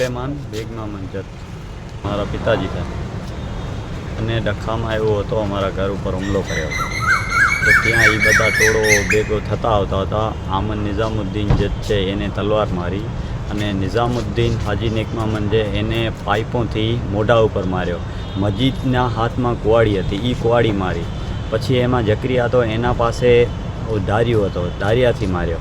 સુલેમાન બેગમા મંજત મારા પિતાજી છે. અને ડખામાં આવ્યો હતો, અમારા ઘર ઉપર હુમલો કર્યો તો ત્યાં એ બધા ટોળો ભેગો થતા આવતા હતા. આમન નિઝામુદ્દીન જે છે એને તલવાર મારી અને નિઝામુદ્દીન હાજી નેકમામન જે એને પાઇપોથી મોઢા ઉપર માર્યો. મજીદના હાથમાં કુવાડી હતી એ કુવાડી મારી. પછી એમાં જકરિયા હતો એના પાસે ધાર્યો હતો, ધારિયાથી માર્યો.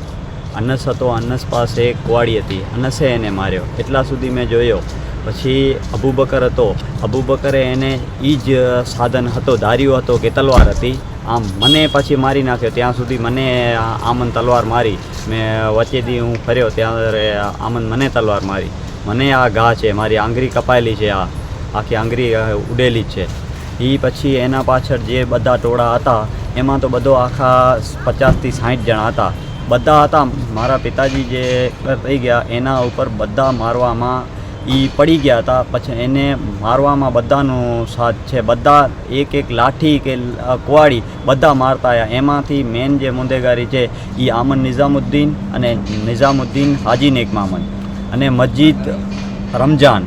અનસ હતો, અનસ પાસે એક કુવાડી હતી. અનસે એને માર્યો. એટલા સુધી મેં જોયો. પછી અબુબકર હતો. અબુબકરે એને એ જ સાધન હતો ધાર્યો હતો કે તલવાર હતી. આમ મને પછી મારી નાખ્યો. ત્યાં સુધી મને આમંદ તલવાર મારી. મેં વચ્ચેથી હું ફર્યો ત્યારે આમન મને તલવાર મારી. મને આ ઘા છે, મારી આંગળી કપાયેલી છે આ. આખી આંગળી ઉડેલી છે. એ પછી એના પાછળ જે બધા ટોળા હતા, એમાં તો બધો આખા પચાસથી સાઠ જણા હતા. બધા હતા. મારા પિતાજી જે થઈ ગયા, એના ઉપર બધા મારવામાં એ પડી ગયા હતા. પછી એને મારવામાં બધાનો સાથ છે. બધા એક એક લાઠી કે કુવાડી બધા મારતા આવ્યા એમાંથી મેન જે મુંદેગારી છે એ આમન નિઝામુદ્દીન અને નિઝામુદ્દીન હાજી નેક મામન અને મસ્જિદ રમજાન,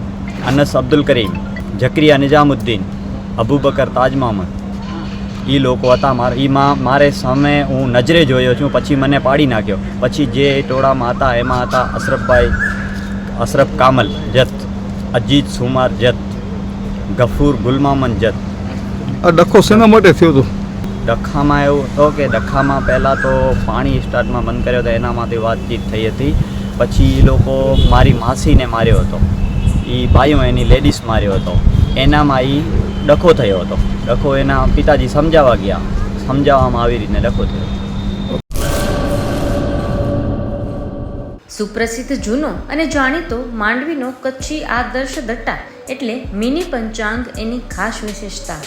અનસ અબ્દુલ કરીમ જકરિયા નિઝામુદ્દીન, અબુબકર તાજ મામદ એ લોકો હતા મારે એમાં મારે સામે હું નજરે જોયો છું પછી મને પાડી નાખ્યો. પછી જે ટોળામાં હતા એમાં હતા અશરફભાઈ અશરફ કામલ જત અજીત સુમાર જત ગફૂર ગુલમામન જત. આ ડખો શેના માટે થયો હતો ડખામાં એવું હતો કે ડખામાં પહેલાં તો પાણી સ્ટાર્ટમાં બંધ કર્યો હતો એનામાંથી વાતચીત થઈ હતી. પછી એ લોકો મારી માસીને માર્યો હતો. એ ભાઈઓ એની લેડીઝ માર્યો હતો. એનામાં એ ડખો થયો હતો. ડખો એના પિતાજી સમજાવવા ગયા. સમજાવવામાં આવી રીતને ડખો થયો. સુપ્રસિદ્ધ જૂનો અને જાણીતો માંડવીનો કચ્છી આદર્શ દટ્ટા એટલે મિની પંચાંગ એની ખાસ વિશેષતા.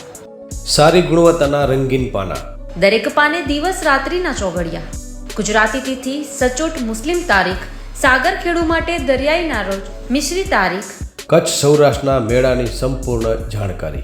સારી ગુણવત્તાના રંગીન પાના. દરેક પાને દિવસ રાત્રિના ચોઘડિયા. ગુજરાતી તિથિ સચોટ મુસ્લિમ તારીખ સાગર ખેડુ માટે દરિયાઈના રોજ મિશ્રી તારીખ. કચ્છ સૌરાષ્ટ્રના મેળાની સંપૂર્ણ જાણકારી.